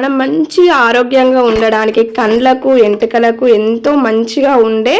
మనం మంచిగా ఆరోగ్యంగా ఉండడానికి కండ్లకు ఎంటకలకు ఎంతో మంచిగా ఉండే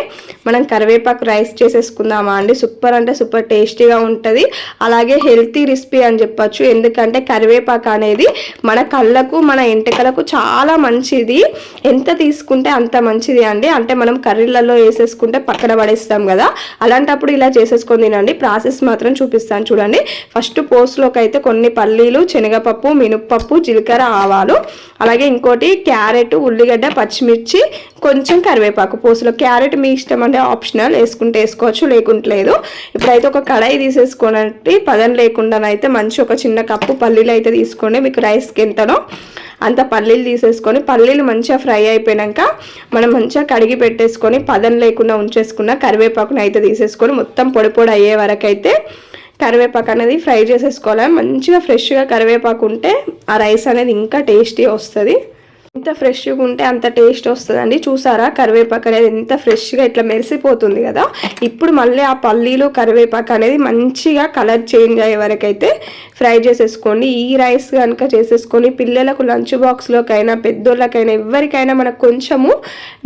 మనం కరివేపాకు రైస్ చేసేసుకుందామా అండి. సూపర్ అంటే సూపర్ టేస్టీగా ఉంటుంది. అలాగే హెల్తీ రెసిపీ అని చెప్పచ్చు. ఎందుకంటే కరివేపాకు అనేది మన కళ్ళకు మన ఎంటకలకు చాలా మంచిది. ఎంత తీసుకుంటే అంత మంచిది అండి. అంటే మనం కర్రీలలో వేసేసుకుంటే పక్కన పడేస్తాం కదా. అలాంటప్పుడు ఇలా చేసేసుకొని తినండి. ప్రాసెస్ మాత్రం చూపిస్తాను చూడండి. ఫస్ట్ పోస్ట్లోకి అయితే కొన్ని పల్లీలు శనగపప్పు మినప్పప్పు జీలకర్ర ఆవాలు అలాగే ఇంకోటి క్యారెట్ ఉల్లిగడ్డ పచ్చిమిర్చి కొంచెం కరివేపాకు పోసులో. క్యారెట్ మీ ఇష్టం అంటే ఆప్షనల్ వేసుకుంటే వేసుకోవచ్చు లేకుంటే లేదు. ఇప్పుడైతే ఒక కడాయి తీసేసుకోనండి. పదం లేకుండానైతే మంచి ఒక చిన్న కప్పు పల్లీలు అయితే తీసుకోండి. మీకు రైస్కి ఎంతనో అంత పల్లీలు తీసేసుకొని పల్లీలు మంచిగా ఫ్రై అయిపోయాక మనం మంచిగా కడిగి పెట్టేసుకొని పదం లేకుండా ఉంచేసుకున్న కరివేపాకుని అయితే తీసేసుకొని మొత్తం పొడి పొడి అయ్యే వరకు అయితే కరివేపాకు అనేది ఫ్రై చేసేసుకోవాలి. మంచిగా ఫ్రెష్గా కరివేపాకు ఉంటే ఆ రైస్ అనేది ఇంకా టేస్టీ వస్తుంది. ఎంత ఫ్రెష్గా ఉంటే అంత టేస్ట్ వస్తుందండి. చూసారా? కరివేపాకు అనేది ఎంత ఫ్రెష్గా ఇట్లా మెరిసిపోతుంది కదా? ఇప్పుడు మళ్ళీ ఆ పల్లీలు కరివేపాకు అనేది మంచిగా కలర్ చేంజ్ అయ్యే వరకు అయితే ఫ్రై చేసేసుకోండి. ఈ రైస్ కనుక చేసేసుకొని పిల్లలకు లంచ్ బాక్స్లోకైనా పెద్దోళ్ళకైనా ఎవరికైనా మనకు కొంచెము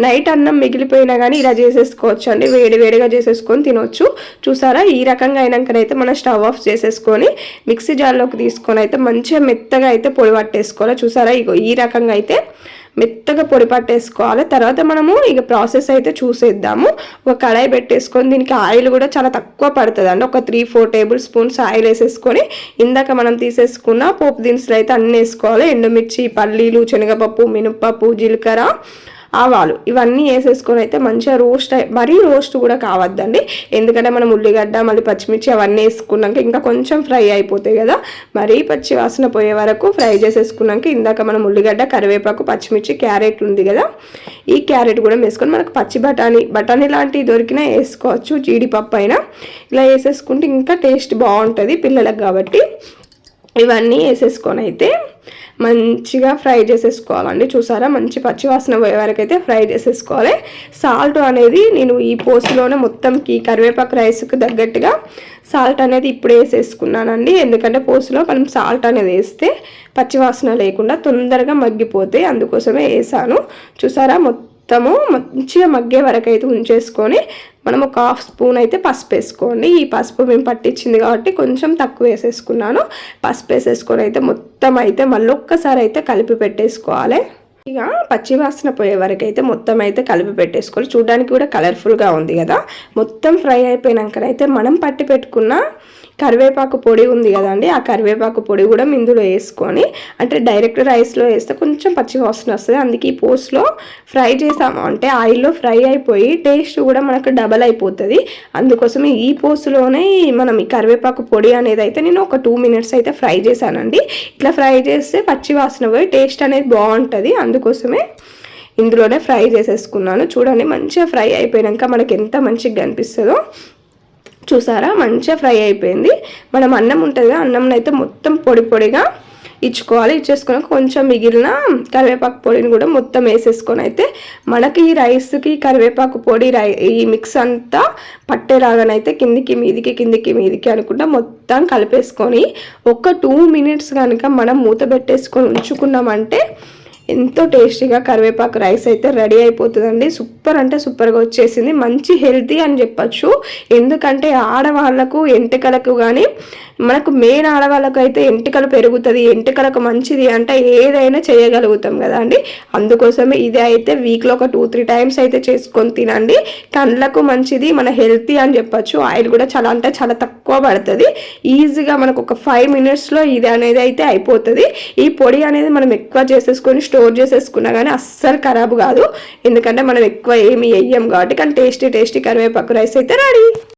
నైట్ అన్నం మిగిలిపోయినా కానీ ఇలా చేసేసుకోవచ్చు అండి వేడి వేడిగా చేసేసుకొని తినొచ్చు. చూసారా? ఈ రకంగా అయినాకనైతే మనం స్టవ్ ఆఫ్ చేసేసుకొని మిక్సీ జార్లోకి తీసుకొని అయితే మంచిగా మెత్తగా అయితే పొడి పట్టేసుకోవాలి. చూసారా? ఇగో ఈ రకంగా అయితే మెత్తగా పొడి పట్టేసుకోవాలి. తర్వాత మనము ఇక ప్రాసెస్ అయితే చూసేద్దాము. ఒక కడాయి పెట్టేసుకొని దీనికి ఆయిల్ కూడా చాలా తక్కువ పడుతుంది అండి ఒక three four table spoons oil వేసేసుకొని ఇందాక మనం తీసేసుకున్న పోపు దినుసులు అయితే అన్నీ వేసుకోవాలి. ఎండుమిర్చి పల్లీలు శనగపప్పు మినపప్పు జీలకర్ర ఆవాలు. ఇవన్నీ వేసేసుకొని అయితే మంచిగా రోస్ట్ మరీ రోస్ట్ కూడా కావద్దండి. ఎందుకంటే మనం ఉల్లిగడ్డ మళ్ళీ పచ్చిమిర్చి అవన్నీ వేసుకున్నాక ఇంకా కొంచెం ఫ్రై అయిపోతాయి కదా. మరీ పచ్చి వాసన పోయే వరకు ఫ్రై చేసేసుకున్నాక ఇందాక మనం ఉల్లిగడ్డ కరివేపాకు పచ్చిమిర్చి క్యారెట్ ఉంది కదా. ఈ క్యారెట్ కూడా వేసుకొని మనకు పచ్చి బఠానీ బఠానీ లాంటివి దొరికినా వేసుకోవచ్చు జీడిపప్పు అయినా. ఇలా వేసేసుకుంటే ఇంకా టేస్ట్ బాగుంటుంది పిల్లలకు కాబట్టి. ఇవన్నీ వేసేసుకొని అయితే మంచిగా ఫ్రై చేసేసుకోవాలండి. చూసారా? మంచి పచ్చివాసన పోయే వరకు అయితే ఫ్రై చేసేసుకోవాలి. సాల్ట్ అనేది నేను ఈ పోసులోనే మొత్తంకి కరివేపాకు రైస్కి తగ్గట్టుగా సాల్ట్ అనేది ఇప్పుడు వేసేసుకున్నానండి. ఎందుకంటే పోసులో మనం సాల్ట్ అనేది వేస్తే పచ్చివాసన లేకుండా తొందరగా మగ్గిపోతాయి అందుకోసమే వేసాను. చూసారా? మొత్తం మొత్తము మంచిగా మగ్గే వరకు అయితే ఉంచేసుకొని మనం ఒక హాఫ్ స్పూన్ అయితే పసుపు వేసుకోండి. ఈ పసుపు మేము పట్టించింది కాబట్టి కొంచెం తక్కువ వేసేసుకున్నాను. పసుపు వేసేసుకొని అయితే మొత్తం అయితే మళ్ళీ ఒక్కసారి అయితే కలిపి పెట్టేసుకోవాలి. ఇక పచ్చివాసన పోయే వరకు అయితే మొత్తం అయితే కలిపి పెట్టేసుకోవాలి. చూడడానికి కూడా కలర్ఫుల్గా ఉంది కదా. మొత్తం ఫ్రై అయిపోయినాకనైతే మనం పట్టి పెట్టుకున్న కరివేపాకు పొడి ఉంది కదండి. ఆ కరివేపాకు పొడి కూడా ఇందులో వేసుకొని అంటే డైరెక్ట్ రైస్లో వేస్తే కొంచెం పచ్చి వాసన వస్తుంది. అందుకే ఈ పోస్ట్లో ఫ్రై చేసాము. అంటే ఆయిల్లో ఫ్రై అయిపోయి టేస్ట్ కూడా మనకు డబల్ అయిపోతుంది. అందుకోసమే ఈ పోస్ట్లోనే మనం ఈ కరివేపాకు పొడి అనేది అయితే నేను ఒక టూ మినిట్స్ అయితే ఫ్రై చేశానండి. ఇట్లా ఫ్రై చేస్తే పచ్చి వాసన పోయి టేస్ట్ అనేది బాగుంటుంది. అందుకోసమే ఇందులోనే ఫ్రై చేసేసుకున్నాను. చూడండి మంచిగా ఫ్రై అయిపోయాక మనకి ఎంత మంచిగా కనిపిస్తుందో చూసారా? మంచిగా ఫ్రై అయిపోయింది. మనం అన్నం ఉంటుంది కదా అన్నం అయితే మొత్తం పొడి పొడిగా ఇచ్చుకోవాలి. ఇచ్చేసుకుని కొంచెం మిగిలిన కరివేపాకు పొడిని కూడా మొత్తం వేసేసుకొని అయితే మనకి ఈ రైస్కి కరివేపాకు పొడి రై ఈ మిక్స్ అంతా పట్టేలాగానైతే కిందికి మీదికి కిందికి మీదికి అనుకుంటా మొత్తం కలిపేసుకొని ఒక టూ మినిట్స్ కనుక మనం మూత పెట్టేసుకొని ఉంచుకున్నామంటే ఎంతో టేస్టీగా కరివేపాకు రైస్ అయితే రెడీ అయిపోతుందండి. సూపర్ అంటే సూపర్గా వచ్చేసింది. మంచి హెల్తీ అని చెప్పచ్చు. ఎందుకంటే ఆడవాళ్ళకు ఎంటకలకు కానీ మనకు మెయిన్ ఆడవాళ్ళకు అయితే ఎంటికలు పెరుగుతుంది ఎంటికలకు మంచిది అంటే ఏదైనా చేయగలుగుతాం కదా అండి. అందుకోసమే ఇది అయితే వీక్లో ఒక టూ త్రీ టైమ్స్ అయితే చేసుకొని తినండి. కళ్ళకు మంచిది మన హెల్తీ అని చెప్పచ్చు. ఆయిల్ కూడా చాలా అంటే చాలా తక్కువ పడుతుంది. ఈజీగా మనకు ఒక ఫైవ్ మినిట్స్లో ఇది అనేది అయితే అయిపోతుంది. ఈ పొడి అనేది మనం ఎక్కువ చేసేసుకొని స్టోర్ చేసేసుకున్నా కానీ అస్సలు ఖరాబ్ కాదు. ఎందుకంటే మనం ఎక్కువ ఏమి వేయం కాబట్టి కానీ టేస్టీ టేస్టీ కరివేపాకు రైస్ అయితే రెడీ